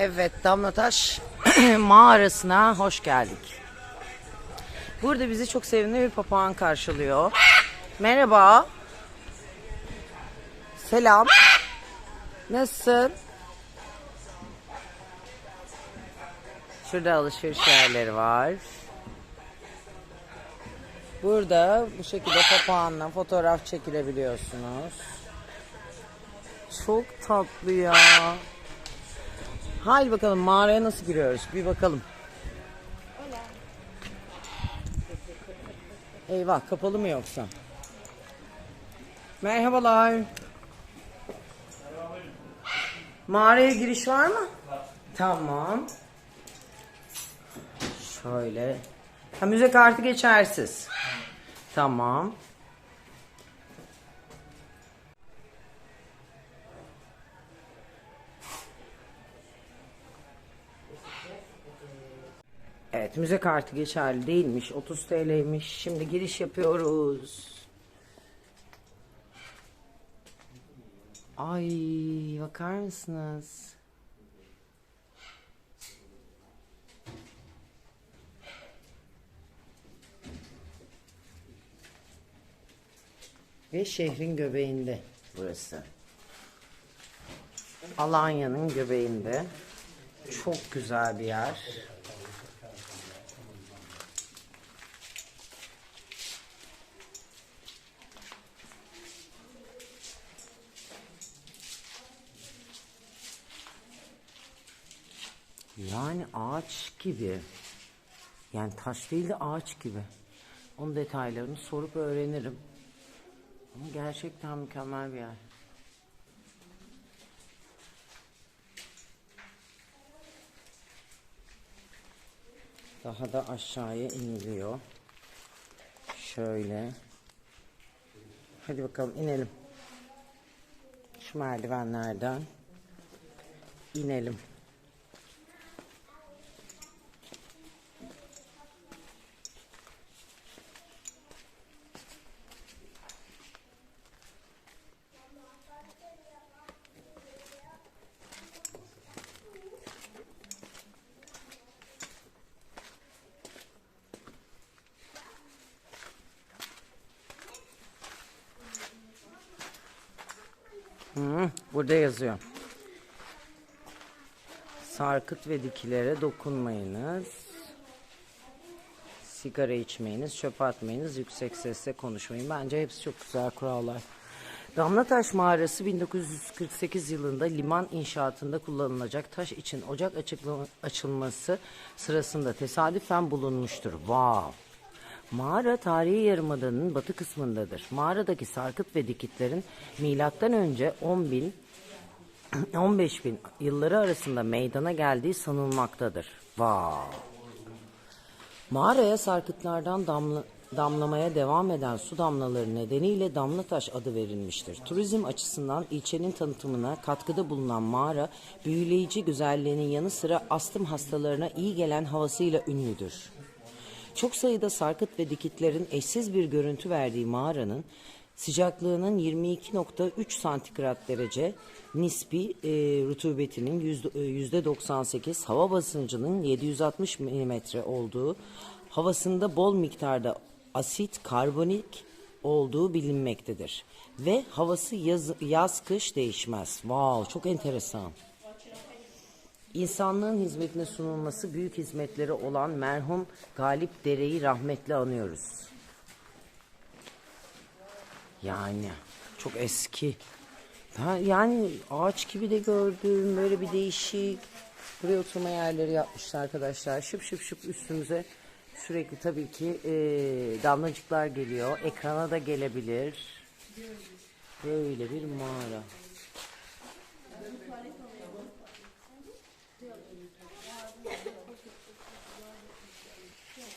Evet Damlataş mağarasına hoş geldik. Burada bizi çok sevimli bir papağan karşılıyor. Merhaba. Selam. Nasılsın? Şurada alışveriş yerleri var. Burada bu şekilde papağanla fotoğraf çekilebiliyorsunuz. Çok tatlı ya. Haydi bakalım mağaraya nasıl giriyoruz? Bir bakalım. Eyvah kapalı mı yoksa? Merhabalar. Mağaraya giriş var mı? Tamam. Şöyle. Ha, müze kartı geçersiz. Tamam. Evet müze kartı geçerli değilmiş. 30 TL'ymiş. Şimdi giriş yapıyoruz. Ay bakar mısınız? Ve şehrin göbeğinde burası. Alanya'nın göbeğinde. Çok güzel bir yer. Yani ağaç gibi. Yani taş değil de ağaç gibi. Onun detaylarını sorup öğrenirim. Ama gerçekten mükemmel bir yer. Daha da aşağıya iniliyor. Şöyle. Hadi bakalım inelim. Şu merdivenlerden inelim. Burada yazıyor. Sarkıt ve dikilere dokunmayınız. Sigara içmeyiniz, çöp atmayınız, yüksek sesle konuşmayın. Bence hepsi çok güzel kurallar. Damlataş Mağarası 1948 yılında liman inşaatında kullanılacak taş için ocak açılması sırasında tesadüfen bulunmuştur. Wow! Mağara tarihi yarımadanın batı kısmındadır. Mağaradaki sarkıt ve dikitlerin milattan önce 10 bin 15 bin yılları arasında meydana geldiği sanılmaktadır. Wow. Mağaraya sarkıtlardan damla, damlamaya devam eden su damlaları nedeniyle Damlataş adı verilmiştir. Turizm açısından ilçenin tanıtımına katkıda bulunan mağara, büyüleyici güzelliğinin yanı sıra astım hastalarına iyi gelen havasıyla ünlüdür. Çok sayıda sarkıt ve dikitlerin eşsiz bir görüntü verdiği mağaranın sıcaklığının 22.3 santigrat derece, nispi e, rutubetinin yüzde, e, yüzde 98, hava basıncının 760 milimetre olduğu, havasında bol miktarda asit, karbonik olduğu bilinmektedir. Ve havası yaz, yaz kış değişmez. Wow, çok enteresan. İnsanlığın hizmetine sunulması büyük hizmetleri olan merhum Galip Dere'yi rahmetle anıyoruz. Yani çok eski. Yani ağaç gibi de gördüm. Böyle bir değişik. Buraya oturma yerleri yapmışlar arkadaşlar. Şıp şıp şıp üstümüze sürekli tabii ki e, damlacıklar geliyor. Ekrana da gelebilir. Böyle bir mağara.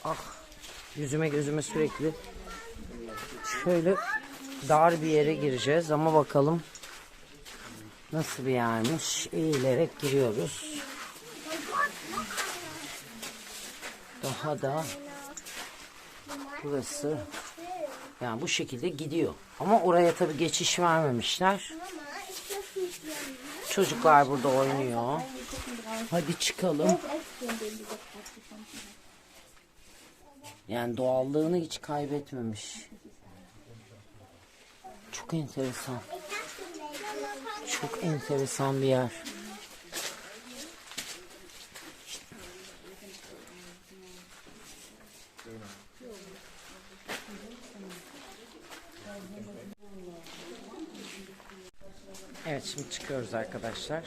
Ah yüzüme gözüme sürekli şöyle dar bir yere gireceğiz ama bakalım nasıl bir yermiş. Eğilerek giriyoruz. Daha da burası yani bu şekilde gidiyor. Ama oraya tabii geçiş vermemişler. Çocuklar burada oynuyor. Hadi çıkalım. Yani doğallığını hiç kaybetmemiş. Çok enteresan. Çok enteresan bir yer. Evet şimdi çıkıyoruz arkadaşlar.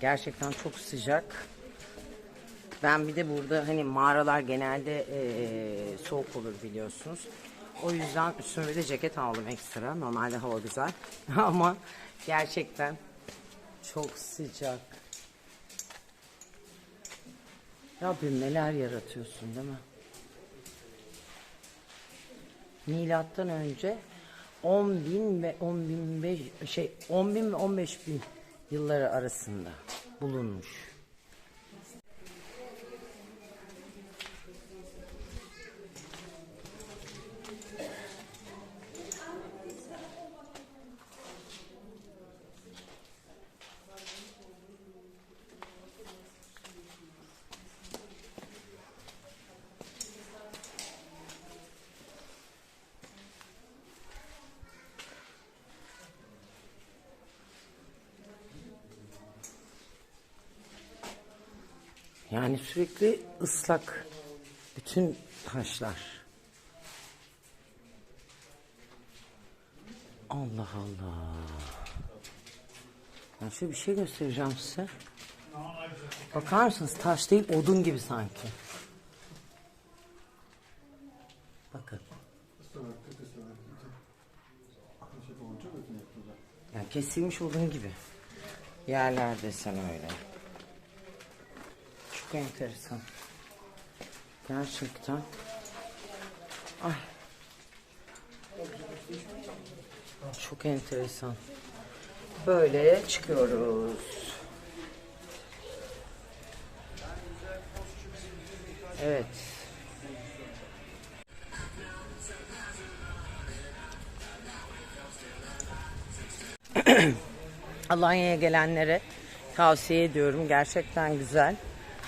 Gerçekten çok sıcak. Ben bir de burada hani mağaralar genelde eee, soğuk olur biliyorsunuz. O yüzden üstüme bir de ceket aldım ekstra. Normalde hava güzel. Ama gerçekten çok sıcak. Rabbim neler yaratıyorsun değil mi? Milattan önce 10 bin ve 10 bin beş, şey 10 bin ve 15 bin yılları arasında bulunmuş. Yani sürekli ıslak bütün taşlar. Allah Allah. Ben şöyle bir şey göstereceğim size. Bakar mısınız? Taş değil odun gibi sanki. Bakın. Yani kesilmiş odun gibi. Yerler desen öyle. Çok enteresan. Gerçekten. Ay. Çok enteresan. Böyle çıkıyoruz. Evet. Alanya'ya gelenlere tavsiye ediyorum. Gerçekten güzel.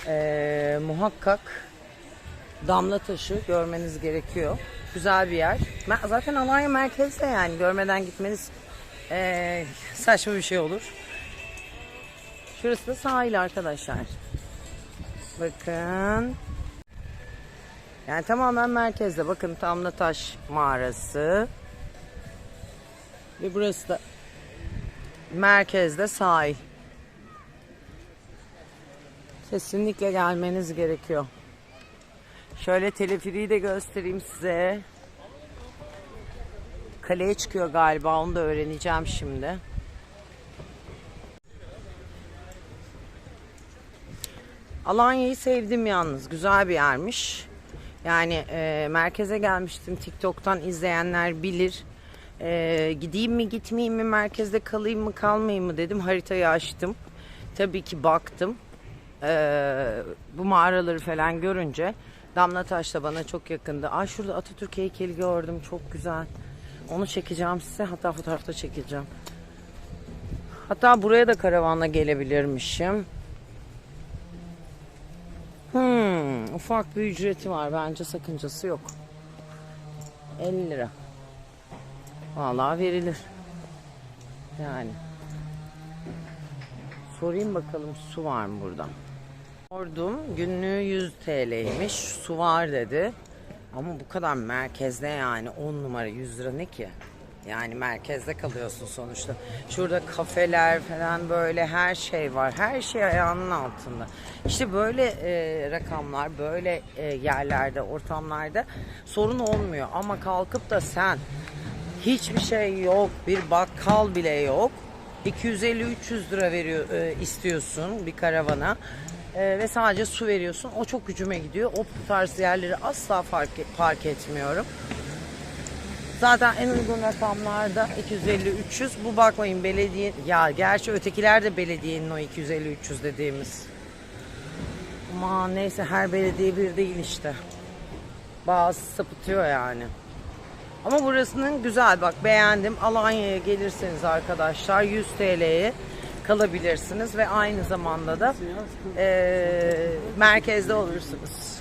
Ee, muhakkak damla taşı görmeniz gerekiyor. Güzel bir yer. Zaten Alanya merkezde yani görmeden gitmeniz ee, saçma bir şey olur. Şurası da sahil arkadaşlar. Bakın. Yani tamamen merkezde. Bakın Tamlataş mağarası. Ve burası da merkezde sahil. Kesinlikle gelmeniz gerekiyor. Şöyle teleferiği de göstereyim size. Kaleye çıkıyor galiba onu da öğreneceğim şimdi. Alanya'yı sevdim yalnız. Güzel bir yermiş. Yani e, merkeze gelmiştim. TikTok'tan izleyenler bilir. E, gideyim mi gitmeyeyim mi merkezde kalayım mı kalmayayım mı dedim. Haritayı açtım. Tabii ki baktım. E, bu mağaraları falan görünce Damlataş da bana çok yakındı. Ay şurada Atatürk heykeli gördüm. Çok güzel. Onu çekeceğim size. Hatta fotoğrafta çekeceğim. Hatta buraya da karavanla gelebilirmişim. Hmm, ufak bir ücreti var. Bence sakıncası yok. 50 lira. Vallahi verilir. Yani. Sorayım bakalım su var mı burada? Sordum. Günlüğü 100 TL'ymiş. Su var dedi. Ama bu kadar merkezde yani 10 numara 100 lira ne ki? Yani merkezde kalıyorsun sonuçta. Şurada kafeler falan böyle her şey var. Her şey ayağının altında. İşte böyle e, rakamlar, böyle e, yerlerde, ortamlarda sorun olmuyor. Ama kalkıp da sen hiçbir şey yok, bir bakkal bile yok. 250-300 lira veriyor e, istiyorsun bir karavana E, ve sadece su veriyorsun. O çok gücüme gidiyor. O tarz yerleri asla fark park etmiyorum. Zaten en uygun rakamlarda 250-300. Bu bakmayın belediye ya gerçi ötekiler de belediyenin o 250-300 dediğimiz. Ama neyse her belediye bir değil işte. Bazı sapıtıyor yani. Ama burasının güzel bak beğendim. Alanya'ya gelirseniz arkadaşlar 100 TL'ye kalabilirsiniz ve aynı zamanda da eee, merkezde olursunuz.